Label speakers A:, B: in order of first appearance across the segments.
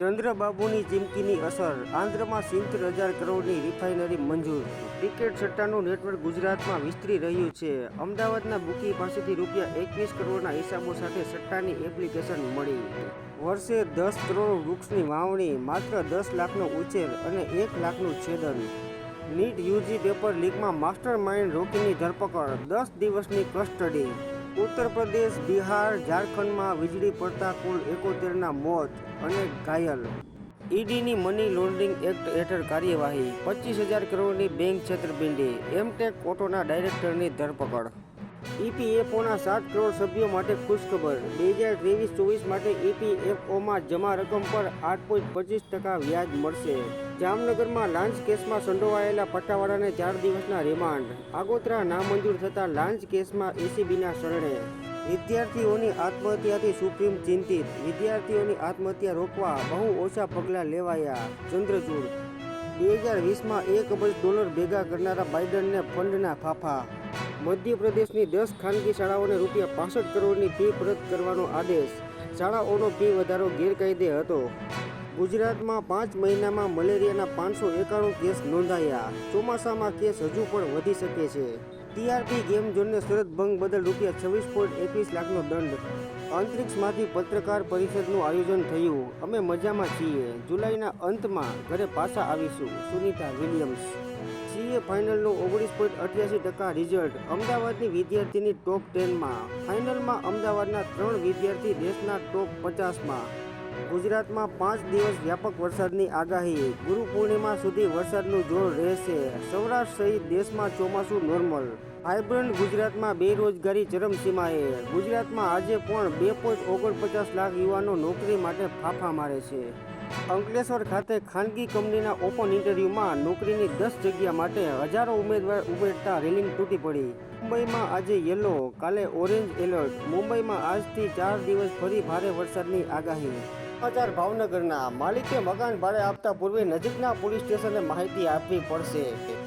A: ચંદ્રબાબુની ચીમકીની અસર. આંધ્રમાં સિત્તેર હજાર કરોડની રિફાઇનરી મંજૂર. ક્રિકેટ સટ્ટાનું નેટવર્ક ગુજરાતમાં વિસ્તરી રહ્યું છે. અમદાવાદના બુકી પાસેથી રૂપિયા એકવીસ કરોડના હિસાબો સાથે સટ્ટાની એપ્લિકેશન મળી. વર્ષે દસ કરોડ વૃક્ષની વાવણી, માત્ર દસ લાખનો ઉછેર અને એક લાખનું છેદન. નીટ યુજી પેપર લીકમાં માસ્ટર માઇન્ડ રોકીની ધરપકડ, દસ દિવસની કસ્ટડી. ઉત્તર પ્રદેશ, બિહાર, ઝારખંડમાં વીજળી પડતા કુલ એકોતેરના મોત અને ઘાયલ. ઈડીની મની લોન્ડરિંગ એક્ટ હેઠળ કાર્યવાહી, પચીસ હજાર કરોડની બેંક છેતરપિંડી, એમટેક ઓટોના ડાયરેક્ટરની ધરપકડ. ઈપીએફઓના સાત કરોડ સભ્યો માટે ખુશખબર. બે હજાર ત્રેવીસ ચોવીસ માટે ઈપીએફઓમાં જમા રકમ પર આઠ પોઈન્ટ પચીસ ટકા વ્યાજ મળશે. જામનગરમાં લાંચ કેસમાં સંડોવાયેલા પટ્ટાવાળાને ચાર દિવસના રિમાન્ડ. આગોતરા નામંજૂર થતા લાંચ કેસમાં એસીબીના શરણે. વિદ્યાર્થીઓની આત્મહત્યાથી સુપ્રીમ ચિંતિત. વિદ્યાર્થીઓની આત્મહત્યા રોકવા બહુ ઓછા પગલાં લેવાયા. ચંદ્રચૂડ. બે હજાર વીસમાં એક અબજ ડોલર ભેગા કરનારા બાઇડનને ફંડના ફાફા. મધ્યપ્રદેશની દસ ખાનગી શાળાઓને રૂપિયા પાસઠ કરોડની ફી પરત કરવાનો આદેશ. શાળાઓનો ફી વધારો ગેરકાયદે હતો. ગુજરાતમાં પાંચ મહિનામાં મલેરિયાના પાંચસો એકાણું કેસ નોંધાયા. ચોમાસામાં કેસ હજુ પણ વધી શકે છે. ટીઆરપી ગેમ ઝોનને સુરત ભંગ બદલ રૂપિયા છવ્વીસ પોઈન્ટ એકવીસ લાખનો દંડ. અંતરિક્ષમાંથી પત્રકાર પરિષદનું આયોજન થયું. અમે મજામાં છીએ. જુલાઈના અંતમાં ઘરે પાછા આવીશું. સુનીતા વિલિયમ્સ. સીએ ફાઇનલનું ઓગણીસ પોઈન્ટ અઠ્યાસી ટકા રિઝલ્ટ. અમદાવાદની વિદ્યાર્થીની ટોપ ટેનમાં. ફાઇનલમાં અમદાવાદના ત્રણ વિદ્યાર્થી દેશના ટોપ પચાસમાં. ગુજરાતમાં પાંચ દિવસ વ્યાપક વરસાદની આગાહી. ગુરુ પૂર્ણિમા સુધી વરસાદનું જોર રહેશે. સૌરાષ્ટ્ર સહિત દેશમાં ચોમાસું નોર્મલ. વાયબ્રન્ટ ગુજરાતમાં બેરોજગારી ચરમસીમાએ. ગુજરાતમાં આજે પણ બે પોઈન્ટ ઓગણપચાસ લાખ યુવાનો નોકરી માટે ફાફા મારે છે. અંકલેશ્વર ખાતે ખાનગી કંપનીના ઓપન ઇન્ટરવ્યૂમાં નોકરીની દસ જગ્યા માટે હજારો ઉમેદવાર ઉમેરતા રેલિંગ તૂટી પડી. મુંબઈમાં આજે યલો, કાલે ઓરેન્જ એલર્ટ. મુંબઈમાં આજથી ચાર દિવસ ફરી ભારે વરસાદની આગાહી. સમાચાર ભાવનગરના માલિકે મકાન ભાડે આપતા પૂર્વે નજીકના પોલીસ સ્ટેશને માહિતી આપવી પડશે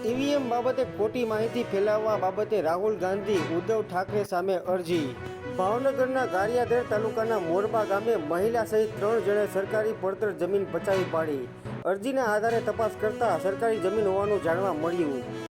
A: ઈવીએમ બાબતે ખોટી માહિતી ફેલાવવા બાબતે રાહુલ ગાંધી, ઉદ્ધવ ઠાકરે સામે અરજી. ભાવનગરના ગારિયાદળ તાલુકાના મોરબા ગામે મહિલા સહિત ત્રણ જણે સરકારી પડતર જમીન પચાવી પાડી. અરજીના આધારે તપાસ કરતા સરકારી જમીન હોવાનું જાણવા મળ્યું.